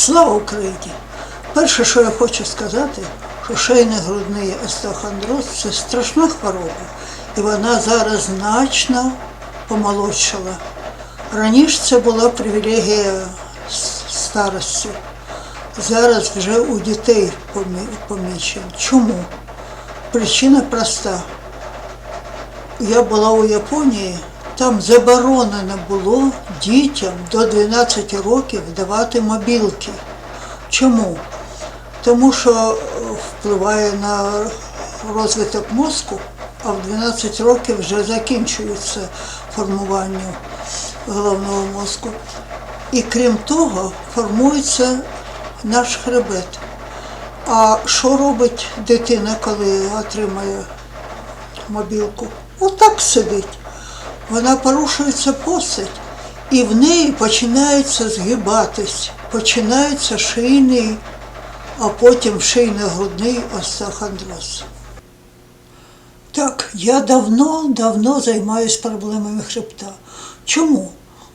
Слава Україні! Перше, що я хочу сказати, що шейний грудний остеохондроз – це страшна хвороба, і вона зараз значно помолодшала. Раніше це була привілегія старості. Зараз вже у дітей помі- помічено. Чому? Причина проста. Я була у Японії, там заборонено було дітям до 12 років давати мобілки. Чому? Тому що е, впливає на розвиток мозку, а в 12 років вже закінчується формування головного мозку. І крім того, формується наш хребет. А що робить дитина, коли отримає мобілку? Отак сидить. Вона порушується постать, і в неї починається згибатись, починається шийний, а потім шийно-грудний остеохондроз. Так, я давно-давно займаюся проблемами хребта. Чому?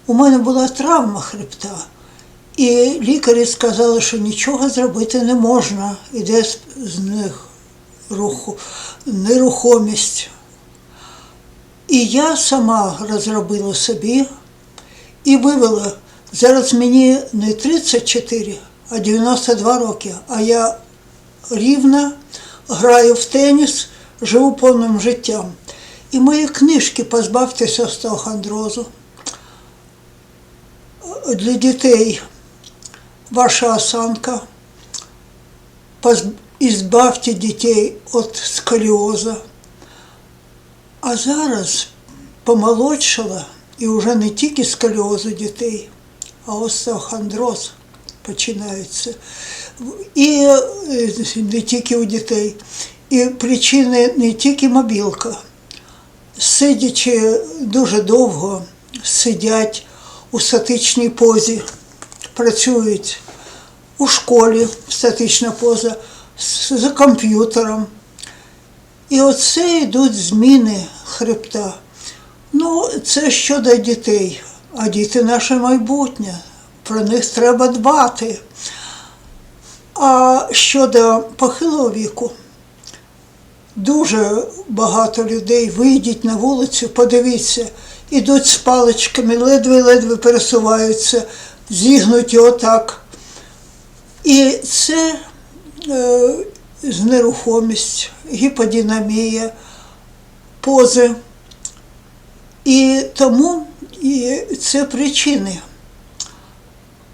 У мене була травма хребта, і лікарі сказали, що нічого зробити не можна. Іде з- них руху, нерухомість. І я сама розробила собі і вивела. Зараз мені не 34, а 92 роки, а я рівна, граю в теніс, живу повним життям. І мої книжки позбавтеся остеохондрозу. Для дітей ваша осанка. Избавьте дітей від сколіоза. А зараз помолодшала і вже не тільки сколіоз дітей, а остеохондроз починається. І е, не тільки у дітей. І причини не тільки мобілка. Сидячи дуже довго, сидять у статичній позі, працюють у школі статична поза, за комп'ютером. І оце йдуть зміни хребта. Ну, це щодо дітей. А діти наше майбутнє. Про них треба дбати. А щодо похилого віку, дуже багато людей вийдіть на вулицю, подивіться, ідуть з паличками, ледве-ледве пересуваються, зігнуті отак. І це е, нерухомість, гіподинамія, пози. І тому і це причини.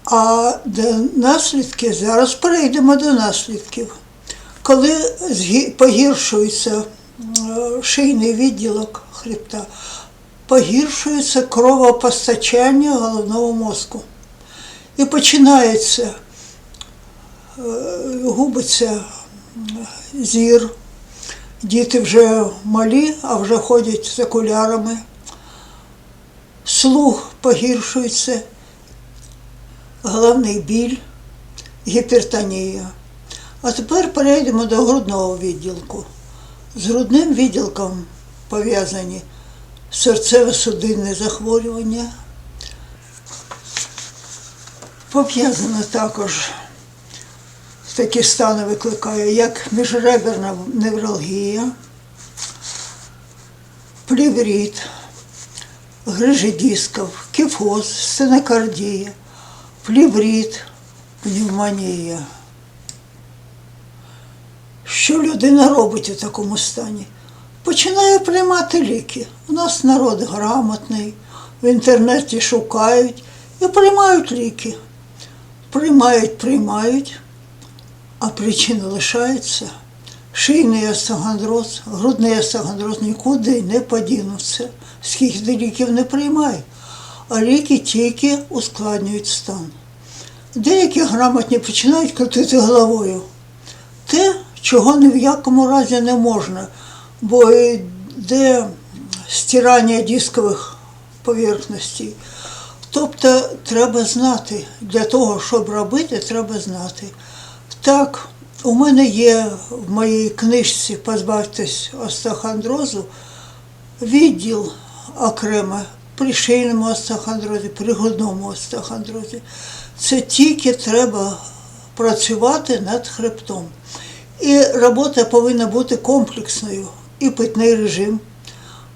А де наслідки, зараз перейдемо до наслідків. Коли погіршується е, шийний відділок хребта, погіршується кровопостачання головного мозку. І починається е, губиться зір. Діти вже малі, а вже ходять з окулярами. Слух погіршується, головний біль, гіпертонія. А тепер перейдемо до грудного відділку. З грудним відділком пов'язані серцево-судинне захворювання. Пов'язано також такі стани викликає, як міжреберна невралгія, пліврит, грижі дисків, кіфоз, стенокардія, пліврит, пневмонія. Що людина робить у такому стані? Починає приймати ліки. У нас народ грамотний, в інтернеті шукають і приймають ліки. Приймають, приймають, а причина лишається. Шийний остеохондроз, грудний остеохондроз нікуди не подінуться, скільки ліків не приймають, а ліки тільки ускладнюють стан. Деякі грамотні починають крутити головою. Те, чого ні в якому разі не можна, бо йде стирання дискових поверхностей. Тобто треба знати, для того, щоб робити, треба знати. Так, у мене є в моїй книжці Позбавтесь остеохондрозу відділ окремо при шийному остеохондрозі, при грудному остеохондрозі. Це тільки треба працювати над хребтом. І робота повинна бути комплексною. І питний режим,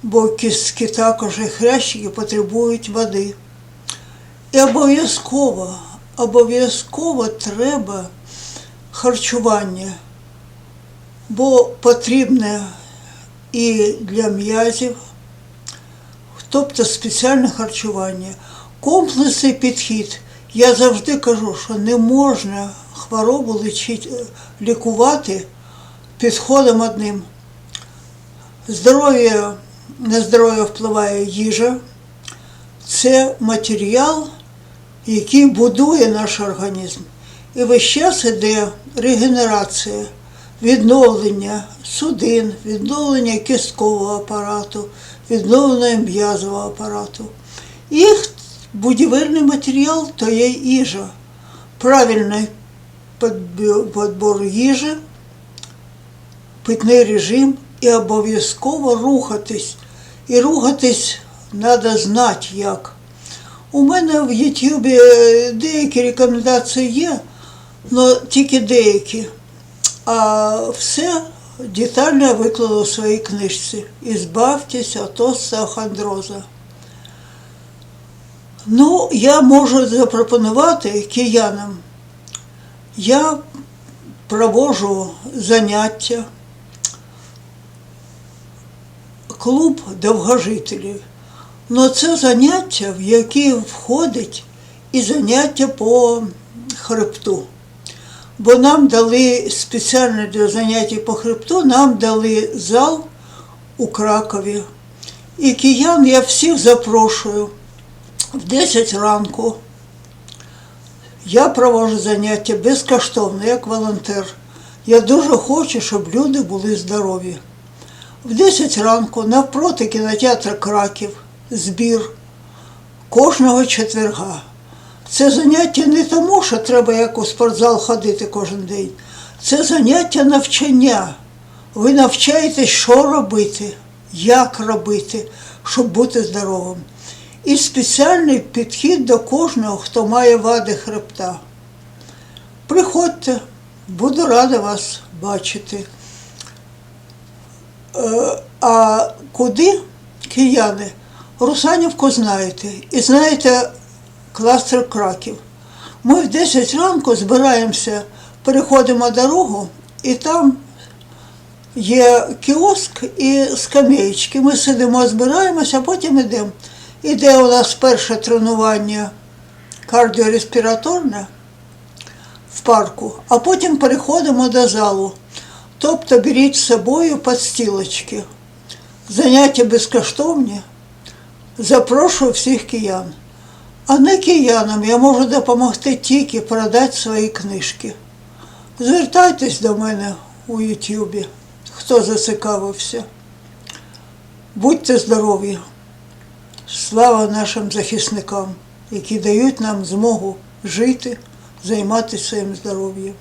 бо кістки також і хрящики потребують води. І обов'язково, обов'язково треба харчування, бо потрібне і для м'язів, тобто спеціальне харчування, комплексний підхід. Я завжди кажу, що не можна хворобу лічити, лікувати підходом одним. Здоров'я на здоров'я впливає їжа, це матеріал, який будує наш організм. І весь час іде регенерація, відновлення судин, відновлення кісткового апарату, відновлення м'язового апарату. Їх будівельний матеріал то є їжа. Правильний підбор їжі, питний режим і обов'язково рухатись. І рухатись треба знати як. У мене в Ютубі деякі рекомендації є, але тільки деякі. А все детально виклала в своїй книжці. Ізбавтесь від остеохондроза. Ну, я можу запропонувати киянам. Я проводжу заняття, клуб довгожителів. Ну, це заняття, в які входить і заняття по хребту. Бо нам дали спеціально для заняття по хребту, нам дали зал у Кракові. І киян я всіх запрошую в 10 ранку. Я проводжу заняття безкоштовно, як волонтер. Я дуже хочу, щоб люди були здорові. В 10 ранку навпроти кінотеатру Краків збір кожного четверга. Це заняття не тому, що треба як у спортзал ходити кожен день. Це заняття навчання. Ви навчаєтесь, що робити, як робити, щоб бути здоровим. І спеціальний підхід до кожного, хто має вади хребта. Приходьте, буду рада вас бачити. Е, А куди, кияни? Русанівку знаєте. І знаєте кластер краків. Ми в 10 ранку збираємося, переходимо дорогу, і там є кіоск і скамеєчки. Ми сидимо, збираємося, а потім йдемо. Іде у нас перше тренування кардіореспіраторне в парку, а потім переходимо до залу. Тобто беріть з собою підстілочки. Заняття безкоштовні. Запрошую всіх киян. А не киянам я можу допомогти тільки продати свої книжки. Звертайтесь до мене у Ютубі, хто зацікавився. Будьте здорові! Слава нашим захисникам, які дають нам змогу жити, займатися своїм здоров'ям.